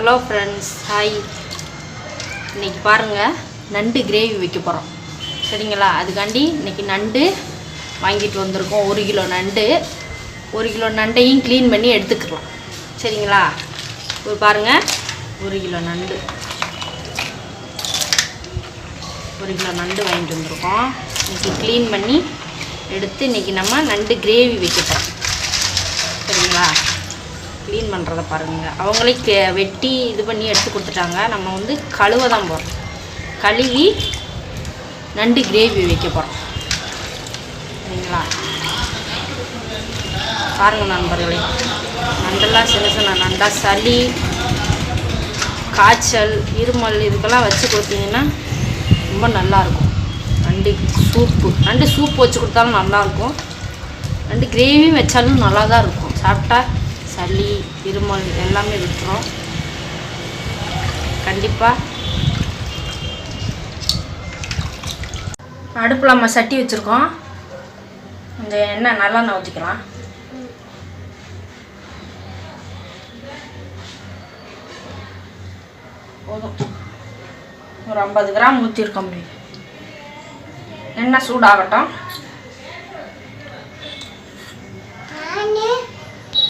Hello friends hi இன்றைக்கி பாருங்கள் நண்டு கிரேவி வைக்க போகிறோம் சரிங்களா? அதுக்காண்டி இன்னைக்கு நண்டு வாங்கிட்டு வந்திருக்கோம். ஒரு கிலோ நண்டு. ஒரு கிலோ நண்டையும் க்ளீன் பண்ணி எடுத்துக்கலாம். சரிங்களா? ஒரு பாருங்கள் ஒரு கிலோ நண்டு. ஒரு கிலோ நண்டு வாங்கிட்டு வந்திருக்கோம். இன்றைக்கி க்ளீன் பண்ணி எடுத்து இன்னைக்கு நம்ம நண்டு கிரேவி வைக்க போகிறோம் சரிங்களா? க்ளீன் பண்ணுறத பாருங்கள் அவங்களே கே வெட்டி இது பண்ணி எடுத்து கொடுத்துட்டாங்க. நம்ம வந்து கழுவ தான் போகிறோம் கழுவி நண்டு கிரேவி வைக்க போகிறோம் சரிங்களா? பாருங்கள் நண்பர்களே. நண்டெல்லாம் சின்ன சின்ன நண்டா சளி காய்ச்சல் இருமல் இதுக்கெல்லாம் வச்சு கொடுத்தீங்கன்னா ரொம்ப நல்லாயிருக்கும். நண்டு சூப்பு. நண்டு சூப் வச்சு கொடுத்தாலும் நல்லாயிருக்கும். நண்டு கிரேவியும் வச்சாலும் நல்லா தான் இருக்கும். சாப்பிட்டா சளி இருமல் எல்லாமே விட்டுரும். கண்டிப்பாக அடுப்பில் நம்ம சட்டி வச்சுருக்கோம். இந்த எண்ணெய் நல்லெண்ணெய் ஊற்றிக்கலாம் போதும். ஒரு ஐம்பது கிராம் ஊற்றிருக்கோம் முடியும் எண்ணெய் சூடாகட்டும்.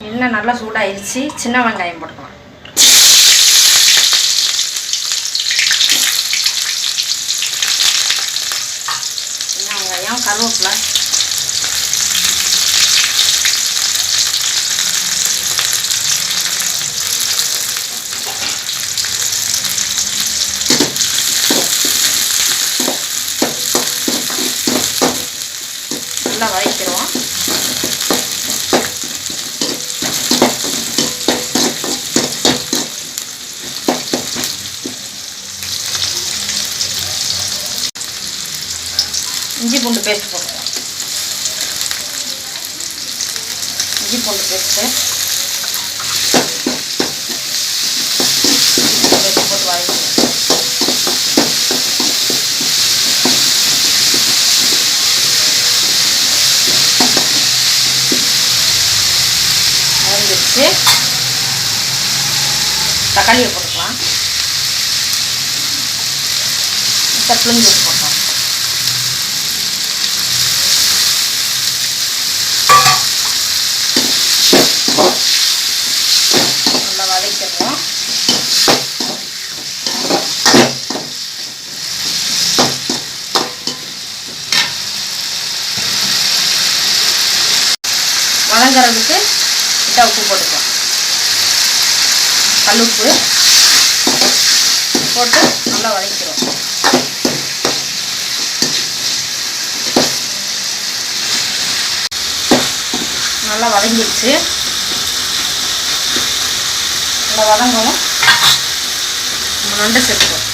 எண்ணெய் நல்லா சூடாயிருச்சு. சின்ன வெங்காயம் போட்டுக்கலாம். சின்ன வெங்காயம் கருவேப்பிலை நல்லா வதக்கிடுவோம் இஞ்சி பூண்டு பேஸ்ட் போட்டுக்கலாம். இஞ்சி பூண்டு பேஸ்ட்டு பேஸ்ட் போட்டு வாங்கிக்கலாம் வச்சு தக்காளியை போட்டுக்கலாம். தப்பிலும் போட்டு போட்டோம் நல்லா வதக்கிடுவோம் வதங்குறதுக்கு கிட்ட உப்பு போட்டுக்கலாம். கல்லுப்பு போட்டு நல்லா வதக்கிறோம் நல்லா வதங்கிடுச்சு. நல்லா வதங்கவும் நம்ம நண்டு சேர்த்துக்கோம்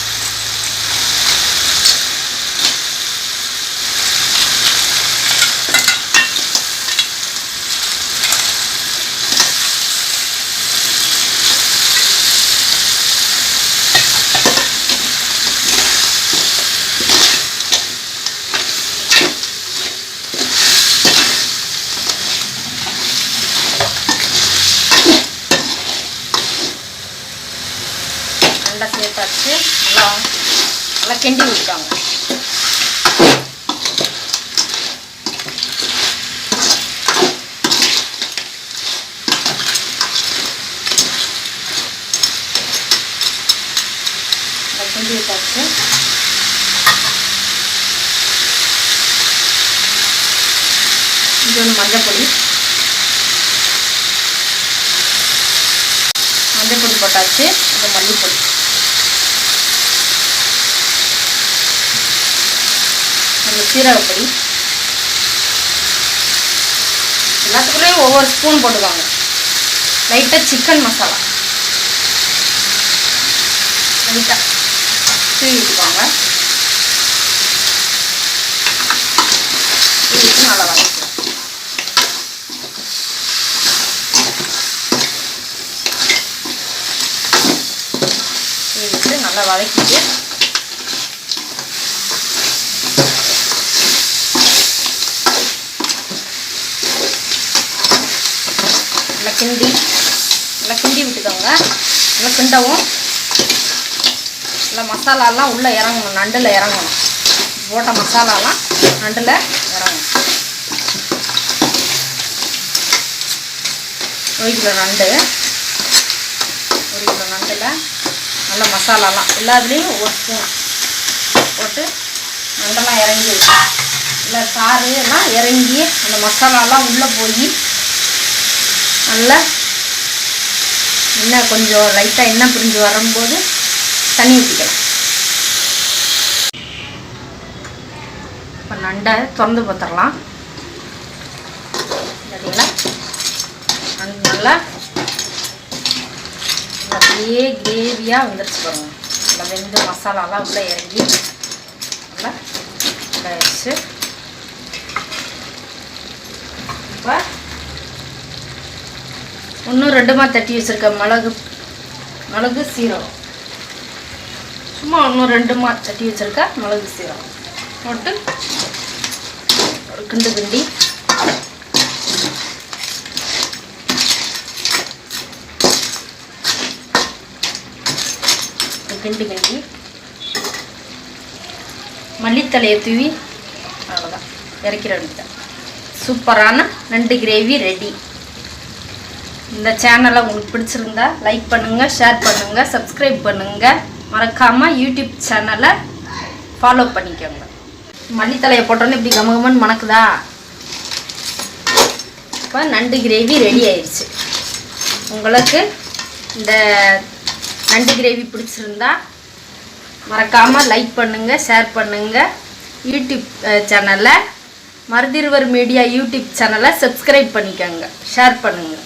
நல்லா சேர்த்தாச்சு நல்லா நல்லா கிண்டி விட்டாங்க நல்லா கிண்டி விட்டாச்சு இது ஒன்று மஞ்சள் பொடி. மஞ்சள் பொடி போட்டாச்சு. இந்த மல்லிப்பொடி. அந்த சீரகப்பொடி எல்லாத்துக்குள்ளேயும் ஒவ்வொரு ஸ்பூன் போட்டுக்கோங்க. லைட்டாக சிக்கன் மசாலா லைட்டாக தூவி தூவிட்டு நல்லா வதக்கலாம் தூவிட்டு நல்லா வதக்கிட்டு நல்லா நல்லா கிண்டவும். நல்லா மசாலாலாம் உள்ளே இறங்கணும் நண்டில் இறங்கணும். போட்ட மசாலாலாம் நண்டில் இறங்கணும். ஒரு கிலோ நண்டு. ஒரு கிலோ நண்டில் நல்ல மசாலாலாம். எல்லாத்துலேயும் ஒரு ஸ்பூன் போட்டு நண்டெல்லாம் இறங்கி இல்லை சாறு எல்லாம் இறங்கி அந்த மசாலாலாம் உள்ளே போய் நல்லா இன்னும் கொஞ்சம் லைட்டாக எண்ணெய் பிரிஞ்சு வரும்போது தண்ணி ஊற்றிக்கலாம் இப்போ நண்டை திறந்து பார்த்துடலாம். சரிங்களா? நண்டு நல்லா அப்படியே கிரேவியாக வந்துருச்சு பாருங்க. நல்லா வெந்து மசாலாலாம் உள்ளே இறங்கி நல்லா இதாகிடுச்சு இப்போ இன்னும் ரெண்டுமா தட்டி வச்சுருக்கேன் மிளகு மிளகு சீரகம். சும்மா இன்னும் ரெண்டுமா தட்டி வச்சுருக்கேன் மிளகு சீரகம். போட்டு ஒரு கிண்டு கிண்டி. கிண்டு கிண்டி. மல்லித்தலையை தூவி அவ்வளோதான் இறக்கிற வேண்டியதான் சூப்பரான நண்டு கிரேவி ரெடி. இந்த சேனலை உங்களுக்கு பிடிச்சிருந்தா லைக் பண்ணுங்கள் ஷேர் பண்ணுங்கள் சப்ஸ்கிரைப் பண்ணுங்கள் மறக்காமல் யூடியூப் சேனலை ஃபாலோ பண்ணிக்கோங்க. மல்லித்தலையை போட்டோன்னே இப்படி கமகமன்னு மணக்குதா? இப்போ நண்டு கிரேவி ரெடி ஆயிடுச்சு உங்களுக்கு இந்த நண்டு கிரேவி பிடிச்சிருந்தா மறக்காமல் லைக் பண்ணுங்கள் ஷேர் பண்ணுங்கள் யூடியூப் சேனலை மருதிருவர் மீடியா யூடியூப் சேனலை சப்ஸ்கிரைப் பண்ணிக்கோங்க. ஷேர் பண்ணுங்கள்